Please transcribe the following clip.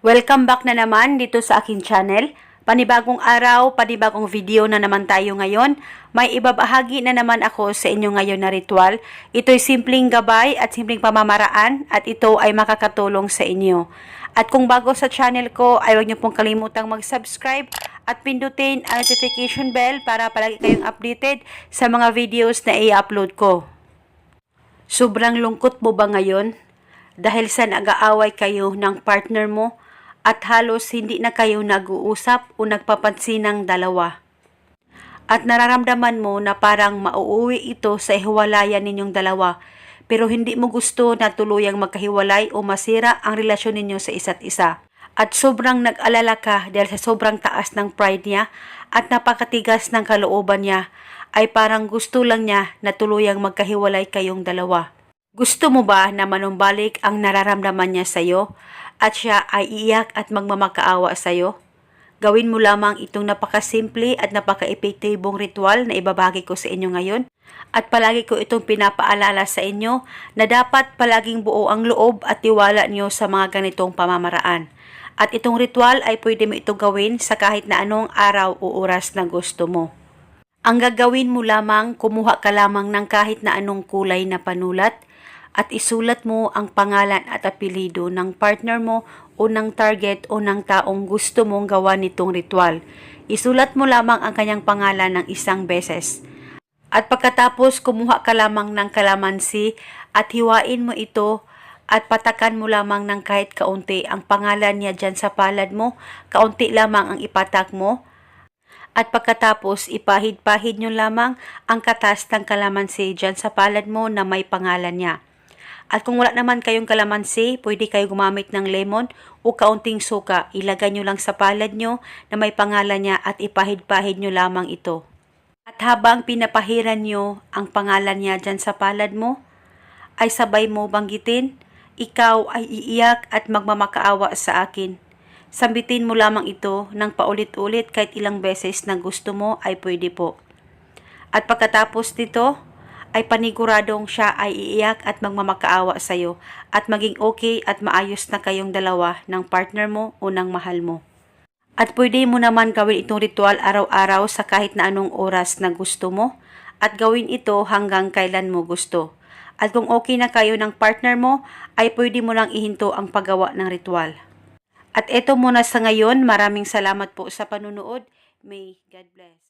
Welcome back na naman dito sa aking channel. Panibagong araw, panibagong video na naman tayo ngayon. May ibabahagi na naman ako sa inyo ngayon na ritual. Ito'y simpleng gabay at simpleng pamamaraan at ito ay makakatulong sa inyo. At kung bago sa channel ko, ay huwag niyo pong kalimutang mag-subscribe at pindutin ang notification bell para palagi kayong updated sa mga videos na i-upload ko. Sobrang lungkot mo ba ngayon? Dahil sa nag-aaway kayo ng partner mo at halos hindi na kayo nag-uusap o nagpapansin ng dalawa. At nararamdaman mo na parang mauuwi ito sa hiwalayan ninyong dalawa pero hindi mo gusto na tuluyang magkahiwalay o masira ang relasyon ninyo sa isa't isa. At sobrang nag-alala ka dahil sa sobrang taas ng pride niya at napakatigas ng kalooban niya ay parang gusto lang niya na tuluyang magkahiwalay kayong dalawa. Gusto mo ba na manumbalik ang nararamdaman niya sa'yo at siya ay iiyak at magmamakaawa sa'yo? Gawin mo lamang itong napakasimple at napaka-epektibong ritual na ibabagi ko sa inyo ngayon. At palagi ko itong pinapaalala sa inyo na dapat palaging buo ang loob at tiwala niyo sa mga ganitong pamamaraan. At itong ritual ay pwede mo itong gawin sa kahit na anong araw o oras na gusto mo. Ang gagawin mo lamang, kumuha ka lamang ng kahit na anong kulay na panulat at isulat mo ang pangalan at apelido ng partner mo o ng target o ng taong gusto mong gawa nitong ritual. Isulat mo lamang ang kanyang pangalan ng isang beses. At pagkatapos kumuha ka lamang ng kalamansi at hiwain mo ito at patakan mo lamang ng kahit kaunti ang pangalan niya dyan sa palad mo, kaunti lamang ang ipatak mo, at pagkatapos, ipahid-pahid nyo lamang ang katas ng kalamansi dyan sa palad mo na may pangalan niya. At kung wala naman kayong kalamansi, pwede kayo gumamit ng lemon o kaunting suka. Ilagay nyo lang sa palad nyo na may pangalan niya at ipahid-pahid nyo lamang ito. At habang pinapahiran nyo ang pangalan niya dyan sa palad mo, ay sabay mo banggitin, ikaw ay iiyak at magmamakaawa sa akin. Sambitin mo lamang ito ng paulit-ulit kahit ilang beses na gusto mo ay pwede po. At pagkatapos nito, ay paniguradong siya ay iiyak at magmamakaawa sa iyo at maging okay at maayos na kayong dalawa ng partner mo o ng mahal mo. At pwede mo naman gawin itong ritual araw-araw sa kahit na anong oras na gusto mo at gawin ito hanggang kailan mo gusto. At kung okay na kayo ng partner mo, ay pwede mo lang ihinto ang paggawa ng ritual. At ito muna sa ngayon, maraming salamat po sa panunood. May God bless.